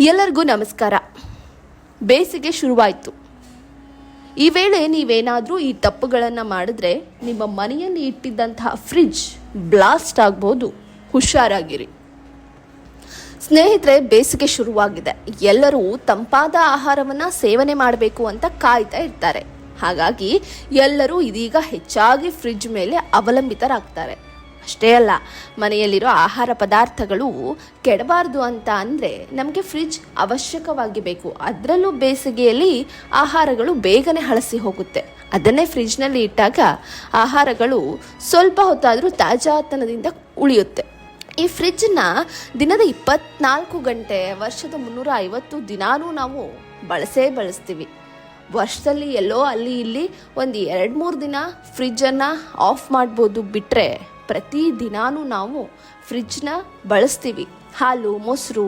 ಎಲ್ಲರಿಗೂ ನಮಸ್ಕಾರ. ಬೇಸಿಗೆ ಶುರುವಾಯಿತು. ಈ ವೇಳೆ ನೀವೇನಾದರೂ ಈ ತಪ್ಪುಗಳನ್ನು ಮಾಡಿದ್ರೆ ನಿಮ್ಮ ಮನೆಯಲ್ಲಿ ಇಟ್ಟಿದ್ದಂತಹ ಫ್ರಿಡ್ಜ್ ಬ್ಲಾಸ್ಟ್ ಆಗ್ಬೋದು. ಹುಷಾರಾಗಿರಿ. ಸ್ನೇಹಿತರೆ, ಬೇಸಿಗೆ ಶುರುವಾಗಿದೆ. ಎಲ್ಲರೂ ತಂಪಾದ ಆಹಾರವನ್ನು ಸೇವನೆ ಮಾಡಬೇಕು ಅಂತ ಕಾಯ್ತಾ ಇರ್ತಾರೆ. ಹಾಗಾಗಿ ಎಲ್ಲರೂ ಇದೀಗ ಹೆಚ್ಚಾಗಿ ಫ್ರಿಡ್ಜ್ ಮೇಲೆ ಅವಲಂಬಿತರಾಗ್ತಾರೆ. ಅಷ್ಟೇ ಅಲ್ಲ, ಮನೆಯಲ್ಲಿರೋ ಆಹಾರ ಪದಾರ್ಥಗಳು ಕೆಡಬಾರ್ದು ಅಂತ ಅಂದರೆ ನಮಗೆ ಫ್ರಿಜ್ ಅವಶ್ಯಕವಾಗಿ ಬೇಕು. ಅದರಲ್ಲೂ ಬೇಸಿಗೆಯಲ್ಲಿ ಆಹಾರಗಳು ಬೇಗನೆ ಹಳಸಿ ಹೋಗುತ್ತೆ. ಅದನ್ನೇ ಫ್ರಿಜ್ನಲ್ಲಿ ಇಟ್ಟಾಗ ಆಹಾರಗಳು ಸ್ವಲ್ಪ ಹೊತ್ತಾದರೂ ತಾಜಾತನದಿಂದ ಉಳಿಯುತ್ತೆ. ಈ ಫ್ರಿಜ್ನ ದಿನದ ಇಪ್ಪತ್ನಾಲ್ಕು ಗಂಟೆ, ವರ್ಷದ ಮುನ್ನೂರ ಐವತ್ತು ದಿನಾನೂ ನಾವು ಬಳಸೇ ಬಳಸ್ತೀವಿ. ವರ್ಷದಲ್ಲಿ ಎಲ್ಲೋ ಅಲ್ಲಿ ಇಲ್ಲಿ ಒಂದು ಎರಡು ಮೂರು ದಿನ ಫ್ರಿಜ್ಜನ್ನು ಆಫ್ ಮಾಡ್ಬೋದು ಬಿಟ್ಟರೆ ಪ್ರತಿ ದಿನಾನೂ ನಾವು ಫ್ರಿಜ್ನ ಬಳಸ್ತೀವಿ. ಹಾಲು, ಮೊಸರು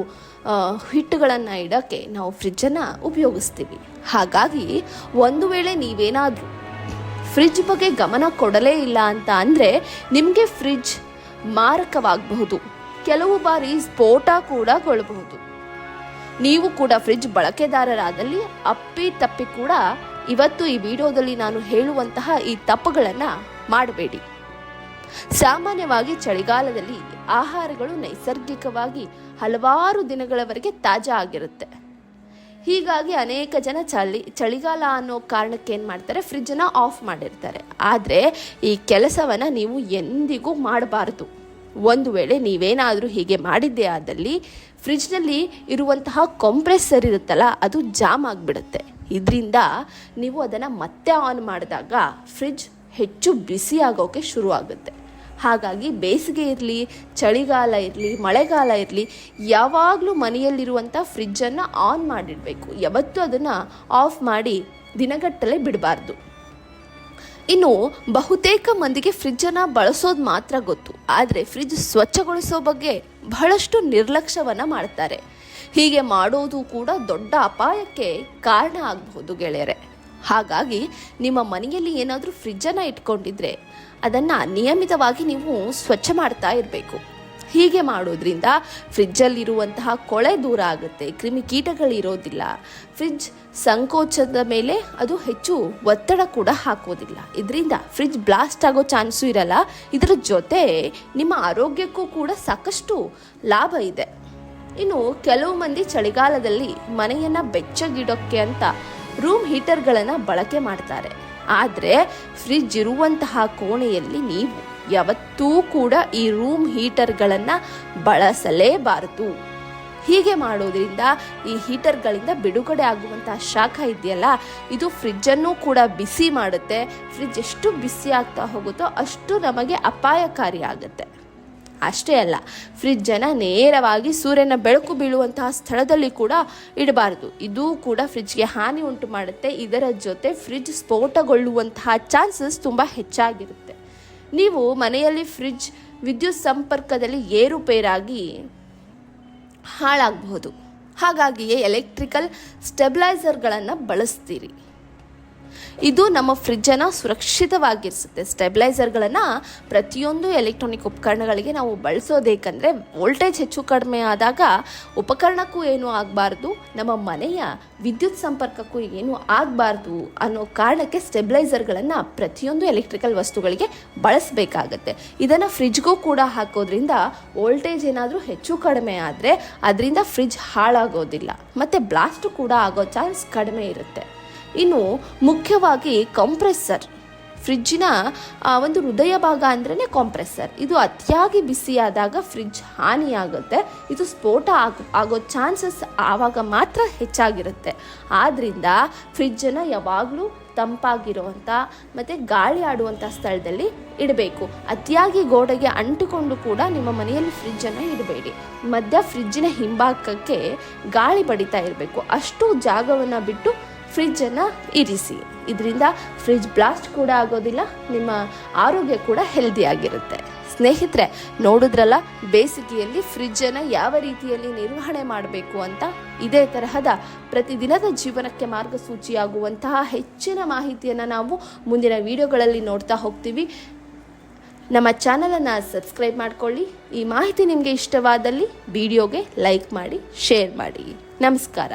ಹಿಟ್ಟುಗಳನ್ನು ಇಡೋಕ್ಕೆ ನಾವು ಫ್ರಿಜ್ಜನ್ನು ಉಪಯೋಗಿಸ್ತೀವಿ. ಹಾಗಾಗಿ ಒಂದು ವೇಳೆ ನೀವೇನಾದರೂ ಫ್ರಿಜ್ ಬಗ್ಗೆ ಗಮನ ಕೊಡಲೇ ಇಲ್ಲ ಅಂತ ಅಂದರೆ ನಿಮಗೆ ಫ್ರಿಜ್ ಮಾರಕವಾಗಬಹುದು. ಕೆಲವು ಬಾರಿ ಸ್ಫೋಟ ಕೂಡ ಕೊಳ್ಳಬಹುದು ನೀವು ಕೂಡ ಫ್ರಿಜ್ ಬಳಕೆದಾರರಾದಲ್ಲಿ ಅಪ್ಪಿ ತಪ್ಪಿ ಕೂಡ ಇವತ್ತು ಈ ವಿಡಿಯೋದಲ್ಲಿ ನಾನು ಹೇಳುವಂತಹ ಈ ತಪ್ಪುಗಳನ್ನು ಮಾಡಬೇಡಿ. ಸಾಮಾನ್ಯವಾಗಿ ಚಳಿಗಾಲದಲ್ಲಿ ಆಹಾರಗಳು ನೈಸರ್ಗಿಕವಾಗಿ ಹಲವಾರು ದಿನಗಳವರೆಗೆ ತಾಜಾ ಆಗಿರುತ್ತೆ. ಹೀಗಾಗಿ ಅನೇಕ ಜನ ಚಳಿ, ಚಳಿಗಾಲ ಅನ್ನೋ ಕಾರಣಕ್ಕೆ ಏನು ಮಾಡ್ತಾರೆ? ಫ್ರಿಜ್ಜನ್ನು ಆಫ್ ಮಾಡಿರ್ತಾರೆ. ಆದರೆ ಈ ಕೆಲಸವನ್ನು ನೀವು ಎಂದಿಗೂ ಮಾಡಬಾರ್ದು. ಒಂದು ವೇಳೆ ನೀವೇನಾದರೂ ಹೀಗೆ ಮಾಡಿದ್ದೇ ಆದಲ್ಲಿ ಫ್ರಿಜ್ನಲ್ಲಿ ಇರುವಂತಹ ಕಂಪ್ರೆಸರ್ ಇರುತ್ತಲ್ಲ, ಅದು ಜಾಮ್ ಆಗಿಬಿಡುತ್ತೆ. ಇದರಿಂದ ನೀವು ಅದನ್ನು ಮತ್ತೆ ಆನ್ ಮಾಡಿದಾಗ ಫ್ರಿಜ್ ಹೆಚ್ಚು ಬಿಸಿಯಾಗೋಕ್ಕೆ ಶುರುವಾಗುತ್ತೆ. ಹಾಗಾಗಿ ಬೇಸಿಗೆ ಇರಲಿ, ಚಳಿಗಾಲ ಇರಲಿ, ಮಳೆಗಾಲ ಇರಲಿ, ಯಾವಾಗಲೂ ಮನೆಯಲ್ಲಿರುವಂಥ ಫ್ರಿಜ್ಜನ್ನು ಆನ್ ಮಾಡಿಡಬೇಕು. ಯಾವತ್ತೂ ಅದನ್ನು ಆಫ್ ಮಾಡಿ ದಿನಗಟ್ಟಲೆ ಬಿಡಬಾರ್ದು. ಇನ್ನು ಬಹುತೇಕ ಮಂದಿಗೆ ಫ್ರಿಜ್ಜನ್ನು ಬಳಸೋದು ಮಾತ್ರ ಗೊತ್ತು. ಆದರೆ ಫ್ರಿಜ್ ಸ್ವಚ್ಛಗೊಳಿಸೋ ಬಗ್ಗೆ ಬಹಳಷ್ಟು ನಿರ್ಲಕ್ಷ್ಯವನ್ನು ಮಾಡ್ತಾರೆ. ಹೀಗೆ ಮಾಡೋದು ಕೂಡ ದೊಡ್ಡ ಅಪಾಯಕ್ಕೆ ಕಾರಣ ಆಗಬಹುದು ಗೆಳೆಯರೆ. ಹಾಗಾಗಿ ನಿಮ್ಮ ಮನೆಯಲ್ಲಿ ಏನಾದರೂ ಫ್ರಿಜ್ಜನ್ನು ಇಟ್ಕೊಂಡಿದ್ರೆ ಅದನ್ನು ನಿಯಮಿತವಾಗಿ ನೀವು ಸ್ವಚ್ಛ ಮಾಡ್ತಾ ಇರಬೇಕು. ಹೀಗೆ ಮಾಡೋದ್ರಿಂದ ಫ್ರಿಜ್ಜಲ್ಲಿರುವಂತಹ ಕೊಳೆ ದೂರ ಆಗುತ್ತೆ ಕ್ರಿಮಿಕೀಟಗಳಿರೋದಿಲ್ಲ ಫ್ರಿಜ್ ಸಂಕೋಚದ ಮೇಲೆ ಅದು ಹೆಚ್ಚು ಒತ್ತಡ ಕೂಡ ಹಾಕೋದಿಲ್ಲ. ಇದರಿಂದ ಫ್ರಿಜ್ ಬ್ಲಾಸ್ಟ್ ಆಗೋ ಚಾನ್ಸು ಇರಲ್ಲ. ಇದರ ಜೊತೆ ನಿಮ್ಮ ಆರೋಗ್ಯಕ್ಕೂ ಕೂಡ ಸಾಕಷ್ಟು ಲಾಭ ಇದೆ. ಇನ್ನು ಕೆಲವು ಮಂದಿ ಚಳಿಗಾಲದಲ್ಲಿ ಮನೆಯನ್ನು ಬೆಚ್ಚಗಿಡೋಕ್ಕೆ ಅಂತ ರೂಮ್ ಹೀಟರ್ಗಳನ್ನು ಬಳಕೆ ಮಾಡ್ತಾರೆ. ಆದರೆ ಫ್ರಿಜ್ ಇರುವಂತಹ ಕೋಣೆಯಲ್ಲಿ ನೀವು ಯಾವತ್ತೂ ಕೂಡ ಈ ರೂಮ್ ಹೀಟರ್ಗಳನ್ನು ಬಳಸಲೇಬಾರದು. ಹೀಗೆ ಮಾಡೋದ್ರಿಂದ ಈ ಹೀಟರ್ಗಳಿಂದ ಬಿಡುಗಡೆ ಆಗುವಂತಹ ಶಾಖ ಇದೆಯಲ್ಲ, ಇದು ಫ್ರಿಜ್ಜನ್ನು ಕೂಡ ಬಿಸಿ ಮಾಡುತ್ತೆ. ಫ್ರಿಜ್ ಎಷ್ಟು ಬಿಸಿ ಆಗ್ತಾ ಹೋಗುತ್ತೋ ಅಷ್ಟು ನಮಗೆ ಅಪಾಯಕಾರಿ ಆಗುತ್ತೆ. ಅಷ್ಟೇ ಅಲ್ಲ, ಫ್ರಿಜ್ಜನ್ನು ನೇರವಾಗಿ ಸೂರ್ಯನ ಬೆಳಕು ಬೀಳುವಂತಹ ಸ್ಥಳದಲ್ಲಿ ಕೂಡ ಇಡಬಾರದು. ಇದು ಕೂಡ ಫ್ರಿಜ್ಗೆ ಹಾನಿ ಉಂಟು ಮಾಡುತ್ತೆ. ಇದರ ಜೊತೆ ಫ್ರಿಜ್ ಸ್ಫೋಟಗೊಳ್ಳುವಂತಹ ಚಾನ್ಸಸ್ ತುಂಬ ಹೆಚ್ಚಾಗಿರುತ್ತೆ. ನೀವು ಮನೆಯಲ್ಲಿ ಫ್ರಿಜ್ ವಿದ್ಯುತ್ ಸಂಪರ್ಕದಲ್ಲಿ ಏರುಪೇರಾಗಿ ಹಾಳಾಗಬಹುದು. ಹಾಗಾಗಿಯೇ ಎಲೆಕ್ಟ್ರಿಕಲ್ ಸ್ಟೆಬಿಲೈಸರ್ಗಳನ್ನು ಬಳಸ್ತೀರಿ. ಇದು ನಮ್ಮ ಫ್ರಿಜ್ಜನ್ನು ಸುರಕ್ಷಿತವಾಗಿರಿಸುತ್ತೆ. ಸ್ಟೆಬಿಲೈಸರ್ಗಳನ್ನು ಪ್ರತಿಯೊಂದು ಎಲೆಕ್ಟ್ರಾನಿಕ್ ಉಪಕರಣಗಳಿಗೆ ನಾವು ಬಳಸೋದೇಕಂದರೆ ವೋಲ್ಟೇಜ್ ಹೆಚ್ಚು ಕಡಿಮೆ ಆದಾಗ ಉಪಕರಣಕ್ಕೂ ಏನೂ ಆಗಬಾರ್ದು, ನಮ್ಮ ಮನೆಯ ವಿದ್ಯುತ್ ಸಂಪರ್ಕಕ್ಕೂ ಏನೂ ಆಗಬಾರ್ದು ಅನ್ನೋ ಕಾರಣಕ್ಕೆ ಸ್ಟೆಬಿಲೈಸರ್ಗಳನ್ನು ಪ್ರತಿಯೊಂದು ಎಲೆಕ್ಟ್ರಿಕಲ್ ವಸ್ತುಗಳಿಗೆ ಬಳಸಬೇಕಾಗತ್ತೆ. ಇದನ್ನು ಫ್ರಿಜ್ಗೂ ಕೂಡ ಹಾಕೋದ್ರಿಂದ ವೋಲ್ಟೇಜ್ ಏನಾದರೂ ಹೆಚ್ಚು ಕಡಿಮೆ ಆದರೆ, ಅದರಿಂದ ಫ್ರಿಜ್ ಹಾಳಾಗೋದಿಲ್ಲ. ಮತ್ತು ಬ್ಲಾಸ್ಟು ಕೂಡ ಆಗೋ ಚಾನ್ಸ್ ಕಡಿಮೆ ಇರುತ್ತೆ. ಇನ್ನು ಮುಖ್ಯವಾಗಿ ಕಂಪ್ರೆಸರ್ ಫ್ರಿಜ್ಜಿನ ಒಂದು ಹೃದಯ ಭಾಗ ಅಂದ್ರೇ ಕಾಂಪ್ರೆಸ್ಸರ್ ಇದು ಅತಿಯಾಗಿ ಬಿಸಿಯಾದಾಗ ಫ್ರಿಜ್ ಹಾನಿಯಾಗುತ್ತೆ ಇದು ಸ್ಫೋಟ ಆಗ, ಆಗೋ ಚಾನ್ಸಸ್ ಆವಾಗ ಮಾತ್ರ ಹೆಚ್ಚಾಗಿರುತ್ತೆ. ಆದ್ದರಿಂದ ಫ್ರಿಜ್ಜನ್ನು ಯಾವಾಗಲೂ ತಂಪಾಗಿರುವಂಥ ಮತ್ತು ಗಾಳಿ ಆಡುವಂಥ ಸ್ಥಳದಲ್ಲಿ ಇಡಬೇಕು. ಅತಿಯಾಗಿ ಗೋಡೆಗೆ ಅಂಟಿಕೊಂಡು ಕೂಡ ನಿಮ್ಮ ಮನೆಯಲ್ಲಿ ಫ್ರಿಜ್ಜನ್ನು ಇಡಬೇಡಿ. ಮಧ್ಯ ಫ್ರಿಜ್ಜಿನ ಹಿಂಭಾಗಕ್ಕೆ ಗಾಳಿ ಬಡಿತಾ ಇರಬೇಕು. ಅಷ್ಟು ಜಾಗವನ್ನು ಬಿಟ್ಟು ಫ್ರಿಜ್ಜನ್ನು ಇರಿಸಿ. ಇದರಿಂದ ಫ್ರಿಜ್ ಬ್ಲಾಸ್ಟ್ ಕೂಡ ಆಗೋದಿಲ್ಲ, ನಿಮ್ಮ ಆರೋಗ್ಯ ಕೂಡ ಹೆಲ್ದಿ ಆಗಿರುತ್ತೆ. ಸ್ನೇಹಿತರೆ, ನೋಡಿದ್ರಲ್ಲ, ಬೇಸಿಗೆಯಲ್ಲಿ ಫ್ರಿಜ್ಜನ್ನು ಯಾವ ರೀತಿಯಲ್ಲಿ ನಿರ್ವಹಣೆ ಮಾಡಬೇಕು ಅಂತ? ಇದೇ ತರಹದ ಪ್ರತಿದಿನದ ಜೀವನಕ್ಕೆ ಮಾರ್ಗಸೂಚಿಯಾಗುವಂತಹ ಹೆಚ್ಚಿನ ಮಾಹಿತಿಯನ್ನು ನಾವು ಮುಂದಿನ ವಿಡಿಯೋಗಳಲ್ಲಿ ನೋಡ್ತಾ ಹೋಗ್ತೀವಿ. ನಮ್ಮ ಚಾನಲನ್ನು ಸಬ್ಸ್ಕ್ರೈಬ್ ಮಾಡಿಕೊಳ್ಳಿ. ಈ ಮಾಹಿತಿ ನಿಮಗೆ ಇಷ್ಟವಾದಲ್ಲಿ ವಿಡಿಯೋಗೆ ಲೈಕ್ ಮಾಡಿ, ಶೇರ್ ಮಾಡಿ. ನಮಸ್ಕಾರ.